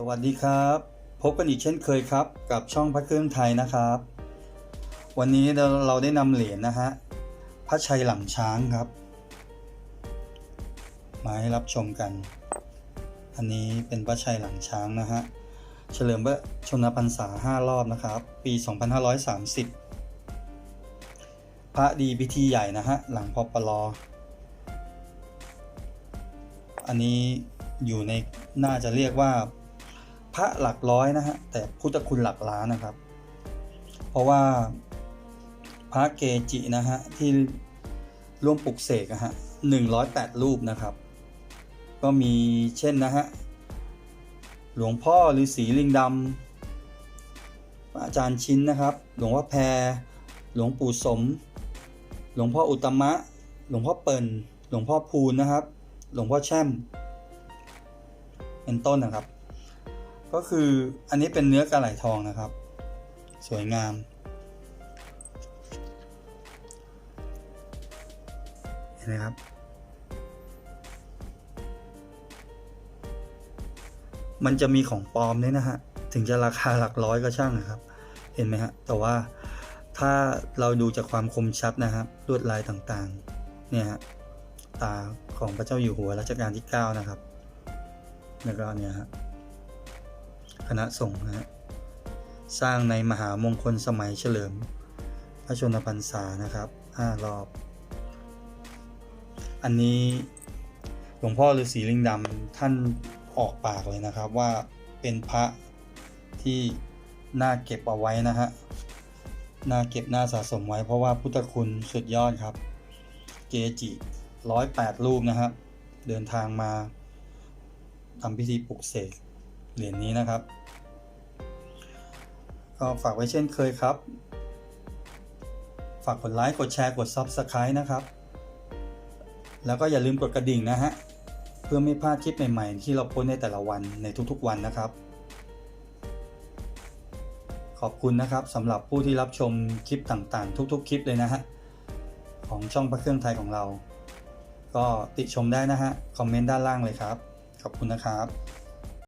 สวัสดีครับ พบกันอีกเช่นเคยครับ กับช่องพระเครื่องไทยนะครับ วันนี้เราได้นำเหรียญนะฮะพระชัยหลังช้างครับ มาให้รับชมกัน อันนี้เป็นพระชัยหลังช้างนะฮะเฉลิมพระชนมพรรษา5รอบนะครับ ปี 2530 พระดีพิธีใหญ่นะฮะหลังพอปลออันนี้อยู่ในน่าจะเรียกว่า ระหลักร้อยนะฮะแต่พุทธคุณหลักล้านนะครับ เพราะว่าพระเกจินะฮะที่ร่วมปลุกเสกนะฮะหนึ่งร้อยแปดรูปนะครับ ก็มีเช่นนะฮะหลวงพ่อฤาษีลิงดำพระอาจารย์ชิ้นนะครับ หลวงพ่อแพร หลวงปู่สม หลวงพ่ออุตตมะ หลวงพ่อเปิ่น หลวงพ่อพูนนะครับ หลวงพ่อแช่ม เป็นต้นนะครับ ก็คืออันนี้เป็นเนื้อกระไหลทองนะครับ สวยงาม เห็นไหมครับ มันจะมีของปลอมด้วยนะฮะ ถึงจะราคาหลักร้อยก็ช่างนะครับ เห็นไหมฮะ แต่ว่าถ้าเราดูจากความคมชัดนะครับลวดลายต่างๆ เนี่ยฮะ ตาของพระเจ้าอยู่หัวรัชกาลที่ 9 นะครับ แล้วก็เนี่ยฮะ คณะสงฆ์นะฮะสร้างในมหามงคลสมัยเฉลิม พระชนมพรรษานะครับ5รอบ อันนี้หลวงพ่อฤาษีลิงดำท่านออกปากเลยนะครับว่าเป็นพระที่น่าเก็บเอาไว้นะฮะ น่าเก็บน่าสะสมไว้เพราะว่าพุทธคุณสุดยอดครับ เกจิร้อยแปดรูปนะครับ เดินทางมาทำพิธีปลุกเสก เหรียญนี้นะครับ ก็ฝากไว้เช่นเคยครับ ฝากกดไลค์กดแชร์กด Subscribe นะครับ แล้วก็อย่าลืมกดกระดิ่งนะฮะ เพื่อไม่พลาดคลิปใหม่ๆ ที่เราโพสในแต่ละวันในทุกๆวันนะครับ ขอบคุณนะครับสำหรับผู้ที่รับชมคลิปต่างๆ ทุกๆ คลิปเลยนะฮะของช่องพระเครื่องไทยของเรา ก็ติชมได้นะฮะ คอมเมนต์ด้านล่างเลยครับ ขอบคุณนะครับ